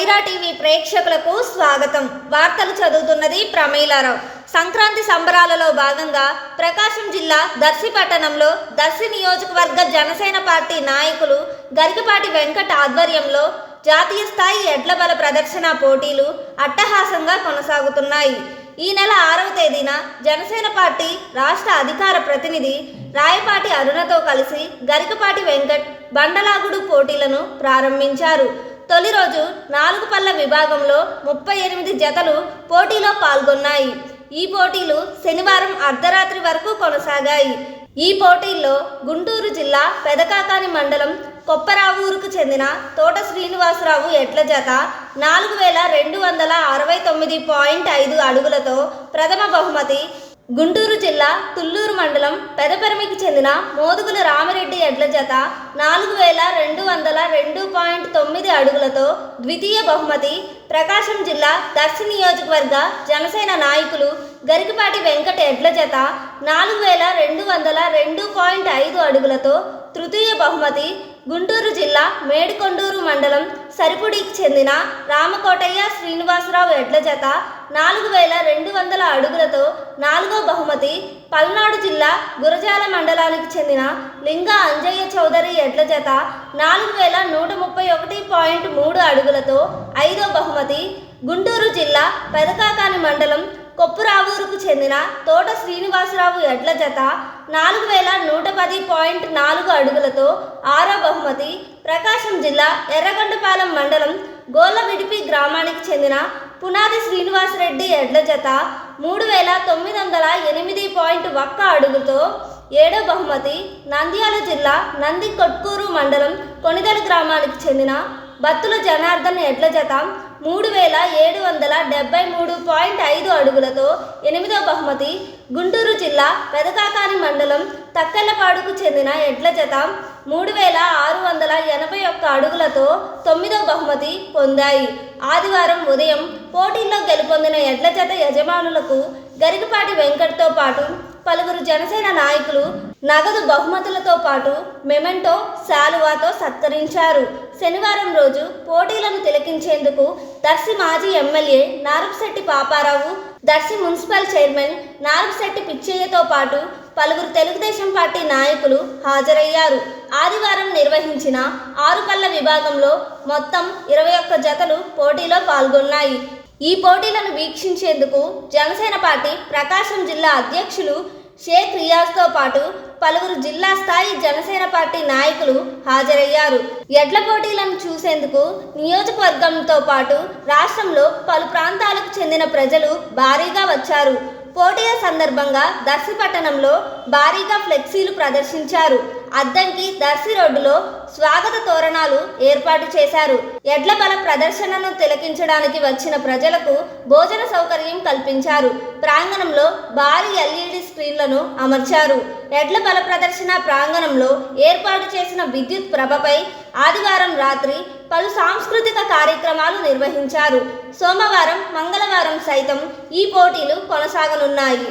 Wyra TV ప్రేక్షకులకు స్వాగతం. వార్తలు చదువుతున్నది ప్రమీలారావు. సంక్రాంతి సంబరాలలో భాగంగా ప్రకాశం జిల్లా దర్శి పట్టణంలో దర్శి నియోజకవర్గ జనసేన పార్టీ నాయకులు గరికపాటి వెంకట్ ఆధ్వర్యంలో జాతీయ స్థాయి ఎడ్ల బల ప్రదర్శన పోటీలు అట్టహాసంగా కొనసాగుతున్నాయి. ఈ నెల ఆరవ తేదీన జనసేన పార్టీ రాష్ట్ర అధికార ప్రతినిధి రాయపాటి అరుణతో కలిసి గరికపాటి వెంకట్ బండలాగుడు పోటీలను ప్రారంభించారు. తొలి రోజు నాలుగు పళ్ళ విభాగంలో ముప్పై ఎనిమిది జతలు పోటీలో పాల్గొన్నాయి. ఈ పోటీలు శనివారం అర్ధరాత్రి వరకు కొనసాగాయి. ఈ పోటీల్లో గుంటూరు జిల్లా పెదకాకాని మండలం కొప్పరావూరుకు చెందిన తోట శ్రీనివాసరావు ఎడ్ల జత నాలుగు వేల రెండు వందల అరవై తొమ్మిది పాయింట్ ఐదు అడుగులతో ప్రథమ బహుమతి గుంటూరు జిల్లా తుళ్ళూరు మండలం పెదపెరమికి చెందిన మోదుగుల రామిరెడ్డి ఎడ్ల జత నాలుగు వేల రెండు వందల రెండు పాయింట్ తొమ్మిది అడుగులతో ద్వితీయ బహుమతి ప్రకాశం జిల్లా దర్శి నియోజకవర్గ జనసేన నాయకులు గరికపాటి వెంకట ఎడ్ల జత నాలుగు వేల రెండు వందల రెండు పాయింట్ ఐదు అడుగులతో తృతీయ బహుమతి గుంటూరు జిల్లా మేడికొండూరు మండలం సరిపుడికి చెందిన రామకోటయ్య శ్రీనివాసరావు ఎడ్ల జత నాలుగు వేల రెండు వందల అడుగులతో నాలుగో బహుమతి పల్నాడు జిల్లా గురజాల మండలానికి చెందిన లింగ అంజయ్య చౌదరి ఎడ్ల జత నాలుగు వేల నూట ముప్పై ఒకటి పాయింట్ మూడు అడుగులతో ఐదో బహుమతి గుంటూరు జిల్లా పెదకాకాని మండలం కొప్పురావూరుకు చెందిన తోట శ్రీనివాసరావు ఎడ్ల జత నాలుగు వేల నూట పది పాయింట్ నాలుగు అడుగులతో ఆరో బహుమతి ప్రకాశం జిల్లా ఎర్రగొండపాలెం మండలం గోలవిడిపి గ్రామానికి చెందిన పునాది శ్రీనివాసరెడ్డి ఎడ్ల జత మూడు వేల తొమ్మిది వందల ఎనిమిది పాయింట్ ఒక్క అడుగుతో ఏడో బహుమతి నంద్యాల జిల్లా నంది కొట్కూరు మండలం కొనిదల గ్రామానికి చెందిన బత్తుల జనార్దన్ ఎడ్ల జత మూడు వేల ఏడు వందల డెబ్బై మూడు పాయింట్ ఐదు అడుగులతో ఎనిమిదో బహుమతి గుంటూరు జిల్లా పెదకాకాని మండలం తక్కెళ్ళపాడుకు చెందిన ఎడ్ల జత మూడు వేల ఆరు వందల ఎనభై ఒక్క అడుగులతో తొమ్మిదో బహుమతి పొందాయి. ఆదివారం ఉదయం పోటీల్లో గెలుపొందిన ఎడ్ల జత యజమానులకు గరికపాటి వెంకట్తో పాటు పలువురు జనసేన నాయకులు నగదు బహుమతులతో పాటు మెమెంటో శాలువాతో సత్కరించారు. శనివారం రోజు పోటీలను తిలకించేందుకు దర్శి మాజీ MLA Narapashetty Paparao Darsi municipal chairman Narapashetty పిచ్చయ్యతో పాటు పలువురు తెలుగుదేశం పార్టీ నాయకులు హాజరయ్యారు. ఆదివారం నిర్వహించిన ఆరు పళ్ళ విభాగంలో మొత్తం ఇరవై ఒక్క జతలు పోటీలో పాల్గొన్నాయి. ఈ పోటీలను వీక్షించేందుకు జనసేన పార్టీ ప్రకాశం జిల్లా అధ్యక్షులు షేక్ రియాజ్తో పాటు పలువురు జిల్లా స్థాయి జనసేన పార్టీ నాయకులు హాజరయ్యారు. ఎడ్ల పోటీలను చూసేందుకు నియోజకవర్గంతో పాటు రాష్ట్రంలో పలు ప్రాంతాలకు చెందిన ప్రజలు భారీగా వచ్చారు. పోటీల సందర్భంగా దర్శి పట్టణంలో భారీగా ఫ్లెక్సీలు ప్రదర్శించారు. అద్దంకి దర్శి రోడ్డులో స్వాగత తోరణాలు ఏర్పాటు చేశారు. ఎడ్ల బల ప్రదర్శనను తిలకించడానికి వచ్చిన ప్రజలకు భోజన సౌకర్యం కల్పించారు. ప్రాంగణంలో భారీ ఎల్ఈడి స్క్రీన్లను అమర్చారు. ఎడ్ల బల ప్రదర్శన ప్రాంగణంలో ఏర్పాటు చేసిన విద్యుత్ ప్రభపై ఆదివారం రాత్రి పలు సాంస్కృతిక కార్యక్రమాలు నిర్వహించారు. సోమవారం మంగళవారం సైతం ఈ పోటీలు కొనసాగనున్నాయి.